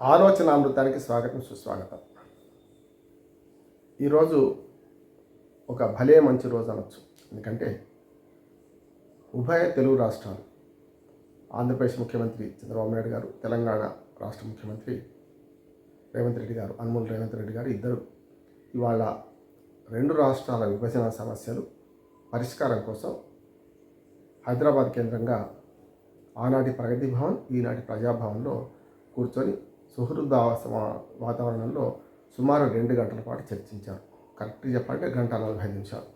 ఆలోచన అమృతానికి స్వాగతం సుస్వాగతం. ఈరోజు ఒక భలే మంచి రోజు అనొచ్చు. ఎందుకంటే ఉభయ తెలుగు రాష్ట్రాలు ఆంధ్రప్రదేశ్ ముఖ్యమంత్రి చంద్రబాబు నాయుడు గారు తెలంగాణ రాష్ట్ర ముఖ్యమంత్రి రేవంత్ రెడ్డి గారు అనుమూల్ రేవంత్ రెడ్డి గారు ఇద్దరు ఇవాళ రెండు రాష్ట్రాల విభజన సమస్యలు పరిష్కారం కోసం హైదరాబాద్ కేంద్రంగా ఆనాటి ప్రగతి భవన్ ఈనాటి ప్రజాభవన్లో కూర్చొని సుహృద వాతావరణంలో సుమారు రెండు గంటల పాటు చర్చించారు. కరెక్ట్గా చెప్పాలంటే గంట నలభై ఐదు నిమిషాలు.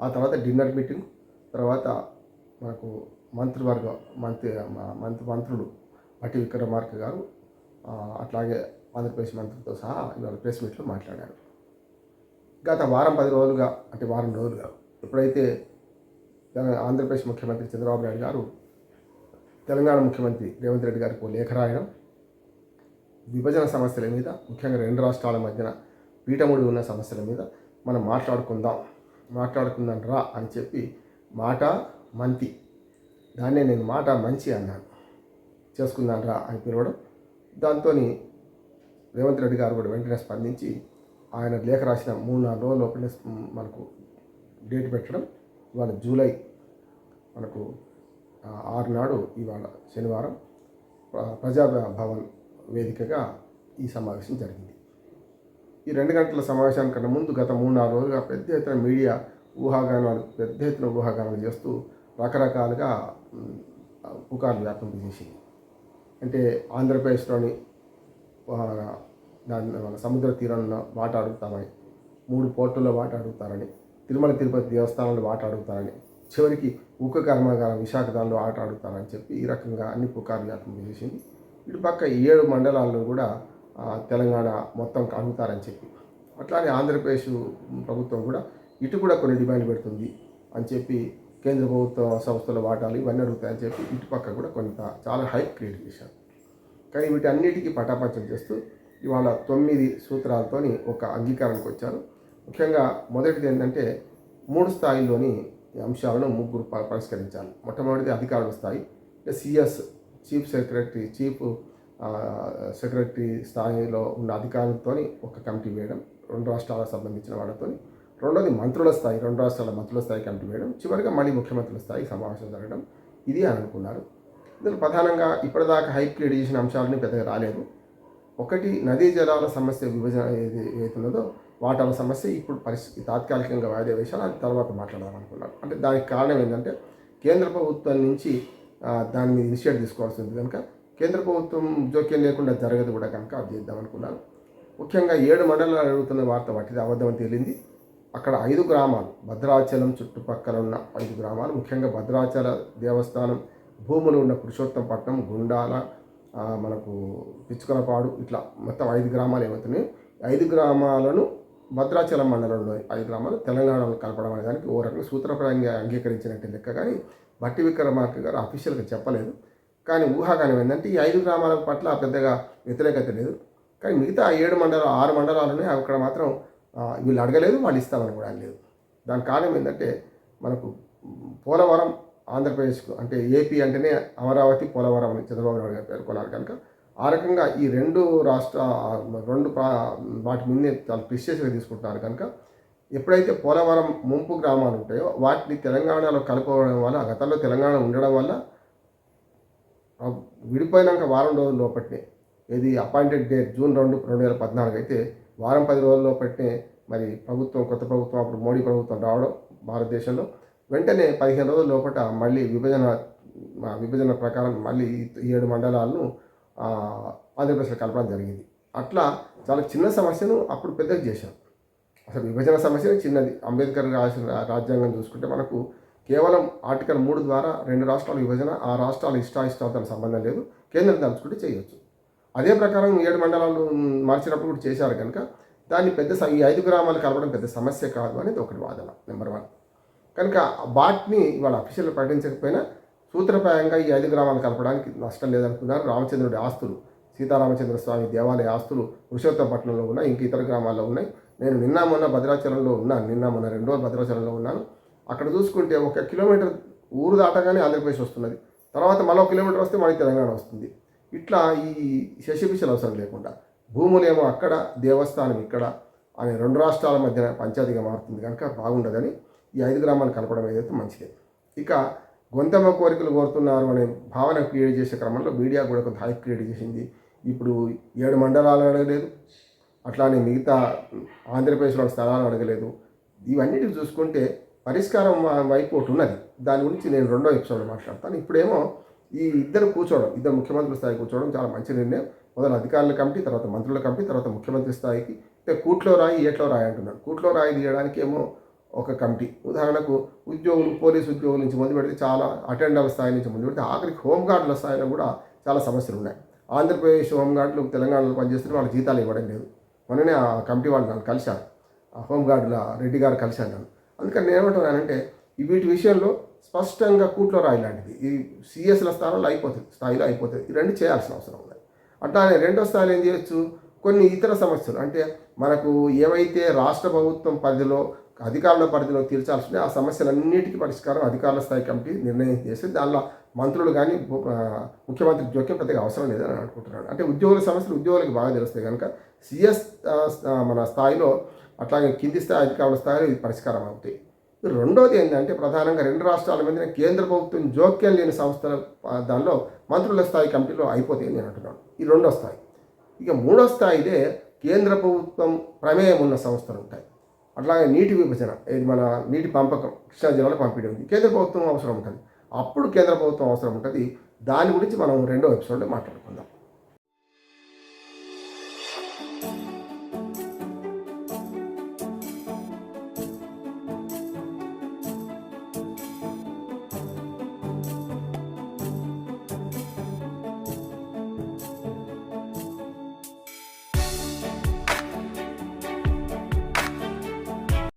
ఆ తర్వాత డిన్నర్ మీటింగ్ తర్వాత మనకు మంత్రివర్గ మంత్రి మంత్రి మంత్రులు పట్టి విక్రమార్క గారు అట్లాగే ఆంధ్రప్రదేశ్ మంత్రితో సహా ఇవాళ ప్రెస్ మీట్లో మాట్లాడారు. గత వారం పది రోజులుగా అంటే వారం రోజులుగా ఎప్పుడైతే ఆంధ్రప్రదేశ్ ముఖ్యమంత్రి చంద్రబాబు నాయుడు గారు తెలంగాణ ముఖ్యమంత్రి రేవంత్ రెడ్డి గారికి లేఖ రాయడం విభజన సమస్యల మీద ముఖ్యంగా రెండు రాష్ట్రాల మధ్యన పీఠముడి ఉన్న సమస్యల మీద మనం మాట్లాడుకుందాం. మాట్లాడుకుందాం రా అని చెప్పి మాట మంతి. దాన్నే నేను మాట మంచి అన్నాను. చేసుకుందాం రా అని పిలవడం. దాంతో రేవంత్ రెడ్డి గారు కూడా వెంటనే స్పందించి ఆయన లేఖ రాసిన మూడు నాలుగు రోజుల లోపలే మనకు డేట్ పెట్టడం. ఇవాళ జూలై మనకు ఆరు నాడు ఇవాళ శనివారం ప్రజా భవన్ వేదికగా ఈ సమావేశం జరిగింది. ఈ రెండు గంటల సమావేశానికన్నా ముందు గత మూడు నాలుగు రోజులుగా పెద్ద ఎత్తున మీడియా ఊహాగానాలు పెద్ద ఎత్తున ఊహాగానాలు చేస్తూ రకరకాలుగా మ్, పుకార్లు వ్యాపింపజేసింది అంటే ఆంధ్రప్రదేశ్లోని దాని మన సముద్ర తీరంలో మాట అడుగుతామని మూడు పోర్టుల్లో వాట అడుగుతారని తిరుమల తిరుపతి దేవస్థానంలో వాట అడుగుతారని చివరికి ఉక్కు కర్మాగారం విశాఖదాల్లో ఆట ఆడుతారని చెప్పి ఈ రకంగా అన్ని పుకార్లు చేసింది ఇటుపక్క ఇటు పక్క ఏడు మండలాల్లో కూడా తెలంగాణ మొత్తం అడుగుతారని చెప్పి. అట్లానే ఆంధ్రప్రదేశ్ ప్రభుత్వం కూడా ఇటు కూడా కొన్ని డిమాండ్ పెడుతుంది అని చెప్పి కేంద్ర ప్రభుత్వ సంస్థల వాటాలు ఇవన్నీ అడుగుతాయని చెప్పి ఇటు పక్క కూడా కొంత చాలా హైప్ క్రియేట్ చేశారు. కానీ వీటన్నిటికీ పటాపంచం చేస్తూ ఇవాళ తొమ్మిది సూత్రాలతోని ఒక అంగీకారానికి వచ్చారు. ముఖ్యంగా మొదటిది ఏంటంటే మూడు స్థాయిల్లోని అంశాలను ముగ్గురు ప- పరిష్కరించాలి. మొట్టమొదటిది అధికారుల స్థాయి CS chief secretary chief secretary స్థాయిలో ఉన్న అధికారులతోని ఒక కమిటీ వేయడం రెండు రాష్ట్రాలకు సంబంధించిన వాళ్ళతో రెండోది మంత్రుల స్థాయి రెండు రాష్ట్రాల మంత్రుల స్థాయి కమిటీ వేయడం చివరిగా మళ్ళీ ముఖ్యమంత్రుల స్థాయి సమావేశం జరగడం ఇది అని అనుకున్నారు. ఇందులో ప్రధానంగా ఇప్పటిదాకా హైప్ క్రియేట్ చేసిన అంశాలని పెద్దగా రాలేదు. ఒకటి నదీ జలాల సమస్య విభజన ఏది ఏదైతున్నదో వాటాల సమస్య ఇప్పుడు పరిస్థితి తాత్కాలికంగా వాయిదా వేశారు అది తర్వాత మాట్లాడదాం అనుకున్నారు అంటే దానికి కారణం ఏంటంటే కేంద్ర ప్రభుత్వం నుంచి దాని మీద ఇనిషియేట్ తీసుకోవాల్సి ఉంది కనుక కేంద్ర ప్రభుత్వం జోక్యం లేకుండా జరగదు కూడా కనుక అది చేద్దాం అనుకున్నాను. ముఖ్యంగా ఏడు మండలాలు అడుగుతున్న వార్త వాటిది అబద్ధమని తేలింది. అక్కడ ఐదు గ్రామాలు భద్రాచలం చుట్టుపక్కల ఉన్న ఐదు గ్రామాలు ముఖ్యంగా భద్రాచల దేవస్థానం భూములు ఉన్న పురుషోత్తంపట్నం గుండాల మనకు పిచ్చుకలపాడు ఇట్లా మొత్తం ఐదు గ్రామాలు ఏమవుతున్నాయి ఐదు గ్రామాలను భద్రాచలం మండలంలో ఐదు గ్రామాలు తెలంగాణలో కలపడం అనే దానికి ఓ రకంగా సూత్రప్రాయంగా అంగీకరించినట్టు లెక్క. కానీ బట్టి విక్రమార్క గారు అఫీషియల్గా చెప్పలేదు. కానీ ఊహాగానం ఏంటంటే ఈ ఐదు గ్రామాల పట్ల పెద్దగా వ్యతిరేకత లేదు. కానీ మిగతా ఏడు మండలాలు ఆరు మండలాలని అక్కడ మాత్రం వీళ్ళు అడగలేదు వాళ్ళు ఇస్తామని కూడా లేదు దాని కారణం ఏంటంటే మనకు పోలవరం ఆంధ్రప్రదేశ్కు అంటే ఏపీ అంటేనే అమరావతి పోలవరం అని చంద్రబాబు నాయుడు గారు పేర్కొన్నారు కనుక ఆ రకంగా ఈ రెండు రాష్ట్ర రెండు ప్రా వాటి ముందే చాలా ప్రిషియస్గా తీసుకుంటున్నారు కనుక ఎప్పుడైతే పోలవరం ముంపు గ్రామాలు ఉంటాయో వాటిని తెలంగాణలో కలుపుకోవడం వల్ల గతంలో తెలంగాణ ఉండడం వల్ల విడిపోయినాక వారం రోజుల లోపట్నే ఇది అపాయింటెడ్ డేట్ జూన్ రెండు రెండు వేల పద్నాలుగు అయితే వారం పది రోజుల లోపట్నే మరి ప్రభుత్వం కొత్త ప్రభుత్వం అప్పుడు మోడీ ప్రభుత్వం రావడం భారతదేశంలో. వెంటనే పదిహేను రోజుల లోపల మళ్ళీ విభజన విభజన ప్రకారం మళ్ళీ ఈ ఏడు మండలాలను ఆంధ్రప్రదేశ్లో కలపడం జరిగింది. అట్లా చాలా చిన్న సమస్యను అప్పుడు పెద్దగా చేశాం అసలు విభజన సమస్య చిన్నది. అంబేద్కర్ రాసిన రాజ్యాంగం చూసుకుంటే మనకు కేవలం ఆర్టికల్ మూడు ద్వారా రెండు రాష్ట్రాల విభజన ఆ రాష్ట్రాల ఇష్టాయిష్టాలతో సంబంధం లేదు. కేంద్రం తలుచుకుంటే చేయొచ్చు. అదే ప్రకారం ఏడు మండలాలు మార్చినప్పుడు కూడా చేశారు కనుక దాన్ని పెద్ద స- ఈ ఐదు గ్రామాలు కలపడం పెద్ద సమస్య కాదు అనేది ఒకటి వాదన నెంబర్ వన్. కనుక వాటిని వాళ్ళ అఫీషియల్ ప్రకటించకపోయినా సూత్రప్రాయంగా ఈ ఐదు గ్రామాలు కలపడానికి నష్టం లేదనుకున్నారు రామచంద్రుడి ఆస్తులు. సీతారామచంద్ర స్వామి దేవాలయ ఆస్తులు పురుషోత్తపట్నంలో ఉన్నాయి ఇంక ఇతర గ్రామాల్లో ఉన్నాయి. నేను నిన్న మొన్న భద్రాచలంలో ఉన్నాను. నిన్న మొన్న రెండు రోజులు భద్రాచలంలో ఉన్నాను. అక్కడ చూసుకుంటే ఒక కిలోమీటర్ ఊరు దాటగానే ఆంధ్రప్రదేశ్ వస్తున్నది. తర్వాత మరో కిలోమీటర్ వస్తే మనకి తెలంగాణ వస్తుంది. ఇట్లా ఈ శశిపిశలు అవసరం లేకుండా భూములేమో అక్కడ దేవస్థానం ఇక్కడ అనే రెండు రాష్ట్రాల మధ్య పంచాయతీగా మారుతుంది కనుక బాగుండదని ఈ ఐదు గ్రామాలు కలపడం ఏదైతే మంచిదే. ఇక గొంతమ్మ కోరికలు కోరుతున్నారు అనే భావన క్రియేట్ చేసే క్రమంలో మీడియా కూడా కొంత హైప్ క్రియేట్ చేసింది. ఇప్పుడు ఏడు మండలాలు అడగలేదు అట్లానే మిగతా ఆంధ్రప్రదేశ్లో స్థలాలు అడగలేదు. ఇవన్నిటిని చూసుకుంటే పరిష్కారం వైపు ఒకటి ఉన్నది. దాని గురించి నేను రెండో ఎపిసోడ్లో మాట్లాడతాను. ఇప్పుడేమో ఈ ఇద్దరు కూర్చోవడం ఇద్దరు ముఖ్యమంత్రుల స్థాయి కూర్చోవడం చాలా మంచి నిర్ణయం. మొదలు అధికారుల కమిటీ తర్వాత మంత్రుల కమిటీ తర్వాత ముఖ్యమంత్రి స్థాయికి. అంటే కూట్లో రాయి ఏట్లో రాయి అంటున్నారు కూట్లో రాయి తీయడానికి ఏమో ఒక కమిటీ. ఉదాహరణకు ఉద్యోగులు పోలీసు ఉద్యోగుల నుంచి ముందు పెడితే చాలా అటెండర్ల స్థాయి నుంచి ముందు పెడితే ఆఖరికి హోంగార్డుల స్థాయిలో కూడా చాలా సమస్యలు ఉన్నాయి. ఆంధ్రప్రదేశ్ హోంగార్డులు తెలంగాణలో పనిచేస్తున్న వాళ్ళ జీతాలు ఇవ్వడం లేదు. మొన్ననే ఆ కమిటీ వాళ్ళు నన్ను కలిశాను ఆ హోంగార్డుల రెడ్డి గారు కలిశాను నన్ను. అందుకని నేను ఏమంటున్నానంటే వీటి విషయంలో స్పష్టంగా కూట్లో రాయలాంటిది ఈ సిఎస్ల స్థానంలో అయిపోతుంది స్థాయిలో అయిపోతుంది. ఈ రెండు చేయాల్సిన అవసరం ఉంది. అట్లానే రెండో స్థాయిలో ఏం చేయొచ్చు? కొన్ని ఇతర సమస్యలు. అంటే మనకు ఏవైతే రాష్ట్ర ప్రభుత్వం పరిధిలో అధికారుల పరిధిలో తీర్చాల్సిన ఆ సమస్యలన్నిటికీ పరిష్కారం అధికారుల స్థాయి కమిటీ నిర్ణయం చేసి దానిలో మంత్రులు కానీ ముఖ్యమంత్రి జోక్యం పెద్దగా అవసరం లేదని అనుకుంటున్నాను అంటే ఉద్యోగుల సమస్యలు ఉద్యోగులకు బాగా తెలుస్తాయి కనుక సిఎస్ మన స్థాయిలో అట్లాగే కింది స్థాయి అధికారుల స్థాయిలో ఇది పరిష్కారం అవుతాయి. రెండోది ఏంటంటే ప్రధానంగా రెండు రాష్ట్రాల మీద కేంద్ర ప్రభుత్వం జోక్యం లేని సంస్థల దానిలో మంత్రుల స్థాయి కమిటీలో అయిపోతాయని నేను అంటున్నాను. ఈ రెండో స్థాయి. ఇక మూడో స్థాయిదే కేంద్ర ప్రభుత్వం ప్రమేయం ఉన్న సంస్థలు ఉంటాయి. అట్లాగే నీటి విభజన ఇది మన నీటి పంపకం కృష్ణా జిల్లాలో పంపిణీ ఉంది. కేంద్ర ప్రభుత్వం అవసరం ఉంటుంది. అప్పుడు కేంద్ర ప్రభుత్వం అవసరం ఉంటుంది. దాని గురించి మనం రెండో ఎపిసోడ్లో మాట్లాడుకుందాం.